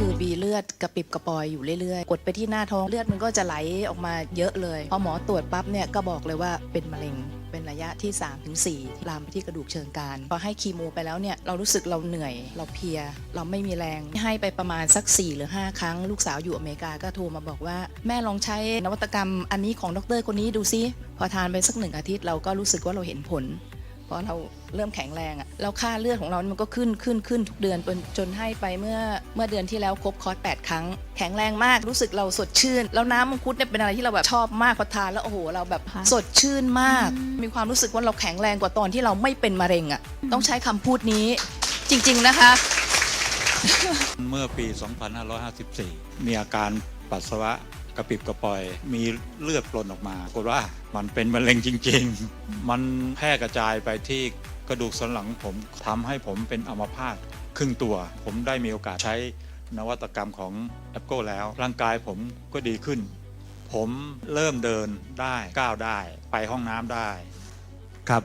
คือบีเลือดกระปิบกระปอยอยู่เรื่อยๆ กดไปที่หน้าท้องเลือดมันก็จะไหลออกมาเยอะเลยพอหมอตรวจปั๊บเนี่ยก็บอกเลยว่าเป็นมะเร็งเป็นระยะที่ 3-4ถึงที่ลามไปที่กระดูกเชิงกรานพอให้คีโมไปแล้วเนี่ยเรารู้สึกเราเหนื่อย เราเพลีย เราไม่มีแรง ให้ไปประมาณสัก 4 หรือ 5 ครั้ง ลูกสาวอยู่อเมริกาก็โทรมาบอกว่า แม่ลองใช้นวัตกรรมอันนี้ของดรคนนี้ดูซิพอทานไปสักหนึ่งอาทิตย์เราก็รู้สึกว่าเราเห็นผล เพราะเราเริ่มแข็งแรงอะแล้วค่าเลือดของเรามันก็ขึ้นขึ้นขึ้นทุกเดือนจนจนให้ไปเมื่อเมื่อเดือนที่แล้วครบคอร์ส8ครั้ง แข็งแรงมากรู้สึกเราสดชื่น แล้วน้ำมังคุดเนี่ยเป็นอะไรที่เราแบบชอบมากพอทานแล้วโอ้โหเราแบบค่ะสดชื่นมากมีความรู้สึกว่าเราแข็งแรงกว่าตอนที่เราไม่เป็นมะเร็งอะต้องใช้คำพูดนี้จริง ๆนะคะ เมื่อปี 2554 มีอาการปัสสาวะ กระปิบกระปอย มีเลือดปรนออกมาปรากฏว่ามันเป็นมะเร็งจริง ๆ มันแพร่กระจายไปที่กระดูกสันหลังผมทำให้ผมเป็นอัมพาตครึ่งตัว ผมได้มีโอกาสใช้นวัตกรรมของแอปโกแล้ว ร่างกายผมก็ดีขึ้น ผมเริ่มเดินได้ก้าวได้ ไปห้องน้ำได้ ครับ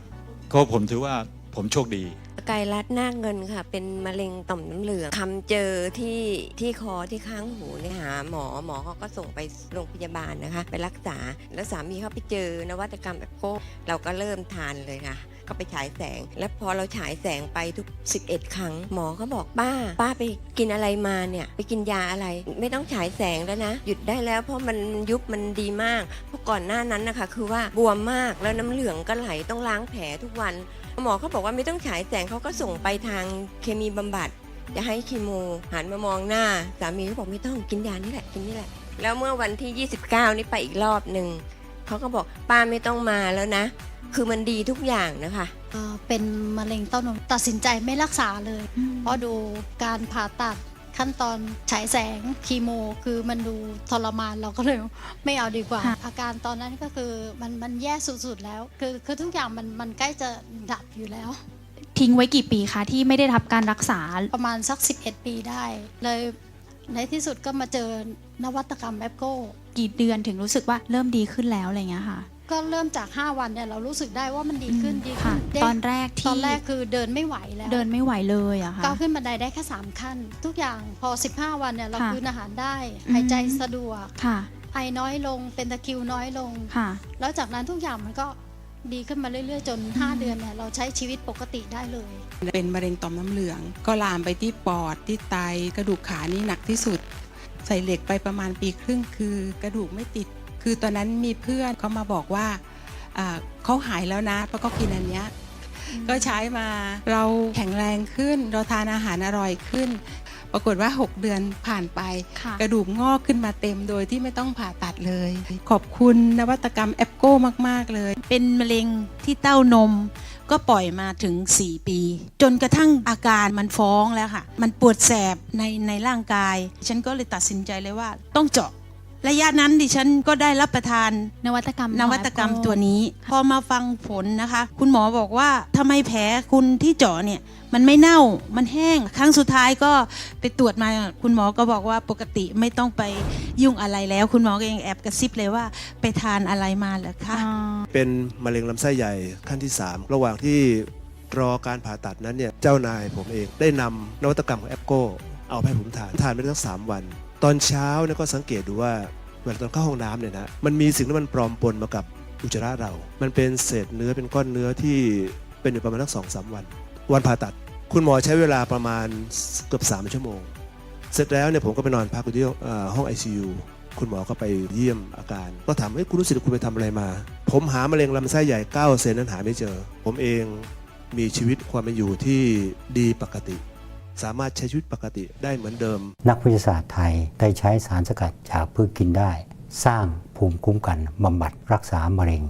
ก็ผมถือว่าผมโชคดี ไกายรัดนาคเงินค่ะ เป็นมะเร็งต่อมน้ำเหลืองทำเจอที่ที่คอที่ข้างหูเนี่ยหาหมอหมอเขาก็ส่งไปโรงพยาบาลนะคะ ไปรักษา แล้วสามีเขาไปเจอนวัตกรรมแอปโก้เราก็เริ่มทานเลยค่ะ ก็ไปฉายแสง และพอเราฉายแสงไปทุก 11 ครั้ง หมอเขาบอกป้า ป้าไปกินอะไรมาเนี่ย ไปกินยาอะไร ไม่ต้องฉายแสงแล้วนะ หยุดได้แล้วเพราะมันยุบมันดีมาก เพราะก่อนหน้านั้นนะคะ คือว่าบวมมากแล้วน้ำเหลืองก็ไหลต้องล้างแผลทุกวัน หมอเขาบอกว่าไม่ต้องฉายแสงเขาก็ส่งไปทางเคมีบำบัดจะให้คีโมหันมามองหน้า สามีเขาบอกไม่ต้องกินยานี่แหละกินนี่แหละ แล้วเมื่อวันที่ 29 นี่ไปอีกรอบหนึ่งเขาก็บอกป้าไม่ต้องมาแล้วนะ คือมันดีทุกอย่างนะคะ เอ่อเป็นมะเร็งเต้านมตัดสินใจไม่รักษาเลย เพราะดูการผ่าตัดขั้นตอนฉายแสงคีโม คือมันดูทรมานเราก็เลยไม่เอาดีกว่า ค่ะ อาการตอนนั้นก็คือมันมันแย่สุดๆแล้ว คือคือทุกอย่างมันมันใกล้จะดับอยู่แล้ว ทิ้งไว้กี่ปีคะที่ไม่ได้รับการรักษา ประมาณสัก 11 ปีได้ เลยในที่สุดก็มาเจอนวัตกรรมแอปโก้ กี่เดือนถึงรู้สึกว่าเริ่มดีขึ้นแล้วอะไรเงี้ยค่ะ ก็เริ่มจาก 5 วันเนี่ยเรารู้สึกได้ว่ามันดีขึ้นอืมดีค่ะขึ้นตอนแรกตที่อนแรกคือเดินไม่ไหวแล้วเดินไม่ไหวเลยอะค่ะ ก้าวขึ้นบันไดได้แค่3ขั้น ทุกอย่างพอ 15 วันเนี่ยเราค่ะคืนอาหารได้อืมหายใจสะดวก ค่ะไอน้อยลงเป็นตะคริวน้อยลง ค่ะ แล้วจากนั้นทุกอย่างมันก็ดีขึ้นมาเรื่อย ๆ จน 5 เดือนเนี่ยเราใช้ชีวิตปกติได้เลย เป็นมะเร็งต่อมน้ำเหลือง ก็ลามไปที่ปอดที่ไตกระดูกขานี่หนักที่สุด ใส่เหล็กไปประมาณปีครึ่งคือกระดูกไม่ติด คือตอนนั้นมีเพื่อนเขามาบอกว่าอ่าเขาหายแล้วนะเพราะเขากินอันเนี้ยก็ใช้มาเราแข็งแรงขึ้น เราทานอาหารอร่อยขึ้น ปรากฏว่า 6 เดือนผ่านไป ค่ะ กระดูกงอกขึ้นมาเต็มโดยที่ไม่ต้องผ่าตัดเลย ขอบคุณนวัตกรรมแอปโก้มาก ๆ เลย เป็นมะเร็งที่เต้านม ก็ปล่อยมาถึง 4 ปี จนกระทั่งอาการมันฟ้องแล้วค่ะ มันปวดแสบในในร่างกาย ฉันก็เลยตัดสินใจเลยว่าต้องเจาะ ระยะนั้นดิฉันก็ได้รับประทานนวัตกรรมนวัตกรรมของ Apple ตัวนี้ พอมาฟังผลนะคะ คุณหมอบอกว่าทำไมแผลคุณที่เจาะเนี่ยมันไม่เน่ามันแห้ง ครั้งสุดท้ายก็ไปตรวจมาคุณหมอก็บอกว่าปกติไม่ต้องไปยุ่งอะไรแล้ว คุณหมอก็ยังแอบกระซิบเลยว่าไปทานอะไรมาเหรอคะอ่าเป็นมะเร็งลำไส้ใหญ่ขั้นที่ 3 ระหว่างที่รอการผ่าตัดนั้นเนี่ยเจ้านายผมเองได้นำนวัตกรรมของแอปโกเอาไปให้ผมทานทานไปได้ทั้งสามวัน ตอนเช้าเนี่ยก็สังเกตดูว่าเวลาตอนเข้าห้องน้ำเนี่ยนะมันมีสิ่งที่มันปลอมปนมากับอุจจาระเรา มันเป็นเศษเนื้อเป็นก้อนเนื้อที่เป็นอยู่ประมาณทั้งสองสามวัน วันผ่าตัด คุณหมอใช้เวลาประมาณเกือบ 3 ชั่วโมง เสร็จแล้วเนี่ยผมก็ไปนอนพักอยู่ที่เอ่อห้อง ICU คุณหมอก็ไปเยี่ยมอาการ ก็ถามว่าคุณรู้สึกคุณไปทำอะไรมา ผมหามะเร็งลำไส้ใหญ่9เซนนั้นหาไม่เจอ ผมเองมีชีวิตความเป็นอยู่ที่ดีปกติ สามารถใช้ชีวิตปกติได้เหมือนเดิม นักวิทยาศาสตร์ไทยได้ใช้สารสกัดจากพืชกินได้ สร้างภูมิคุ้มกันบำบัดรักษามะเร็ง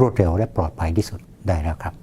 รวดเร็วและปลอดภัยที่สุดได้แล้วครับ